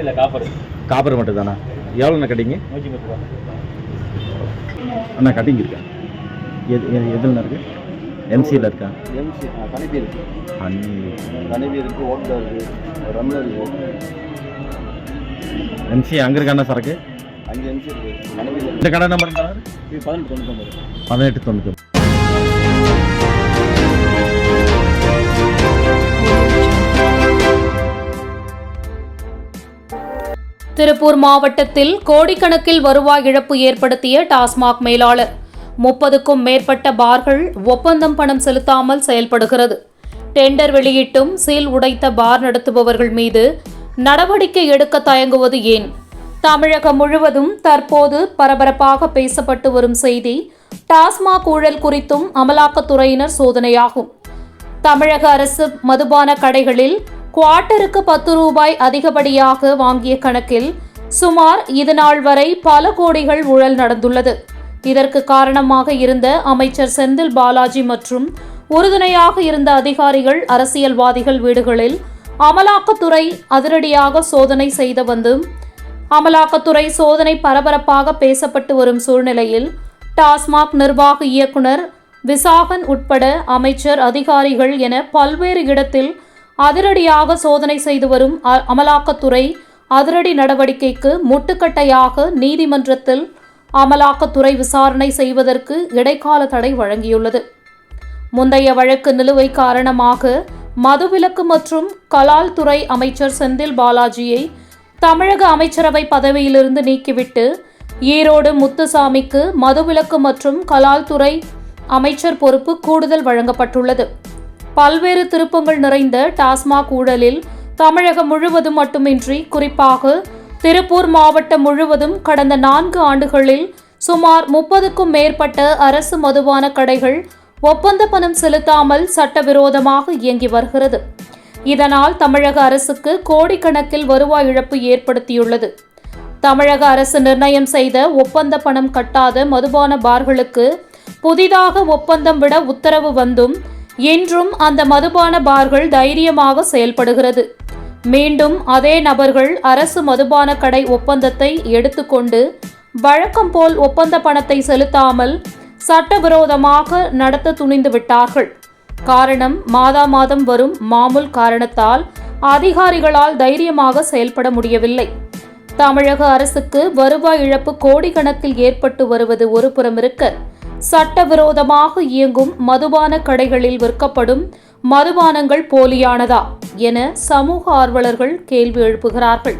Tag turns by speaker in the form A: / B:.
A: இல்லை copper.
B: Copper மட்டும் தானா எவ்வளோண்ணா கட்டிங்க?
A: நூற்றி பத்து ரூபா.
B: அண்ணா கட்டிங் இருக்கா? எது எது எதுலண்ணா இருக்கு? எம்சியில் இருக்கா?
A: எம்சி கணிப்பி இருக்கு. கணிப்பி. இருக்கு ஓட்டா இருக்கு ரம்ல இருக்கு.
B: எம்சி அங்கே இருக்காண்ணா சரக்கு?
A: அஞ்சு எம்சி இருக்கு.
B: இந்த கடை நம்பர்
A: பதினெட்டு தொண்ணூத்தொம்பது.
B: பதினெட்டு தொண்ணூற்றி
C: திருப்பூர் மாவட்டத்தில் கோடிக்கணக்கில் வருவாய் இழப்பு ஏற்படுத்திய டாஸ்மாக் மேலாளர். முப்பதுக்கும் மேற்பட்ட பார்கள் ஒப்பந்தம் பணம் செலுத்தாமல் செயல்படுகிறது. டெண்டர் வெளியிட்டும் சீல் உடைத்த பார் நடத்துபவர்கள் மீது நடவடிக்கை எடுக்க தயங்குவது ஏன்? தமிழகம் முழுவதும் தற்போது பரபரப்பாக பேசப்பட்டு வரும் செய்தி டாஸ்மாக் ஊழல் குறித்தும் அமலாக்கத்துறையினர் சோதனையாகும். தமிழக அரசு மதுபான கடைகளில் குவார்ட்டருக்கு பத்து ரூபாய் அதிகப்படியாக வாங்கிய கணக்கில் சுமார் இது நாள் வரை பல கோடிகள் ஊழல் நடந்துள்ளது. இதற்கு காரணமாக இருந்த அமைச்சர் செந்தில் பாலாஜி மற்றும் உறுதுணையாக இருந்த அதிகாரிகள் அரசியல்வாதிகள் வீடுகளில் அமலாக்கத்துறை அதிரடியாக சோதனை செய்து வந்தும் அமலாக்கத்துறை சோதனை பரபரப்பாக பேசப்பட்டு வரும் சூழ்நிலையில் டாஸ்மாக் நிர்வாக இயக்குனர் விசாகன் உட்பட அமைச்சர் அதிகாரிகள் என பல்வேறு இடத்தில் அதிரடியாக சோதனை செய்து வரும் அ- அமலாக்கத்துறை அதிரடி நடவடிக்கைக்கு முட்டுக்கட்டையாக நீதிமன்றத்தில் அமலாக்கத்துறை விசாரணை செய்வதற்கு இடைக்கால தடை வழங்கியுள்ளது. முந்தைய வழக்கு நிலுவை காரணமாக மதுவிலக்கு மற்றும் கலால் துறை அமைச்சர் செந்தில் பாலாஜியை தமிழக அமைச்சரவை பதவியிலிருந்து நீக்கிவிட்டு ஈரோடு முத்துசாமிக்கு மதுவிலக்கு மற்றும் கலால் துறை அமைச்சர் பொறுப்பு கூடுதல் வழங்கப்பட்டுள்ளது. பல்வேறு திருப்பங்கள் நிறைந்த டாஸ்மாக் ஊழலில் தமிழகம் முழுவதும் மட்டுமின்றி குறிப்பாக திருப்பூர் மாவட்டம் முழுவதும் கடந்த நான்கு ஆண்டுகளில் சுமார் முப்பதுக்கும் மேற்பட்ட அரசு மதுபான கடைகள் ஒப்பந்த பணம் செலுத்தாமல் சட்டவிரோதமாக இயங்கி வருகிறது. இதனால் தமிழக அரசுக்கு கோடிக்கணக்கில் வருவாய் இழப்பு ஏற்படுத்தியுள்ளது. தமிழக அரசு நிர்ணயம் செய்த ஒப்பந்த பணம் கட்டாத மதுபான பார்களுக்கு புதிதாக ஒப்பந்தம் விட உத்தரவு வந்தும் இன்றும் அந்த மதுபான பார்கள் தைரியமாக செயல்படுகிறது. மீண்டும் அதே நபர்கள் அரசு மதுபான கடை ஒப்பந்தத்தை எடுத்துக்கொண்டு வழக்கம் போல் ஒப்பந்த பணத்தை செலுத்தாமல் சட்டவிரோதமாக நடத்த துணிந்து விட்டார்கள். காரணம் மாதா மாதம் வரும் மாமூல் காரணத்தால் அதிகாரிகளால் தைரியமாக செயல்பட முடியவில்லை. தமிழக அரசுக்கு வருவாய் இழப்பு கோடிக்கணக்கில் ஏற்பட்டு வருவது ஒருபுறம் இருக்க சட்டவிரோதமாக இயங்கும் மதுபான கடைகளில் விற்கப்படும் மதுபானங்கள் போலியானதா என சமூக ஆர்வலர்கள் கேள்வி எழுப்புகிறார்கள்.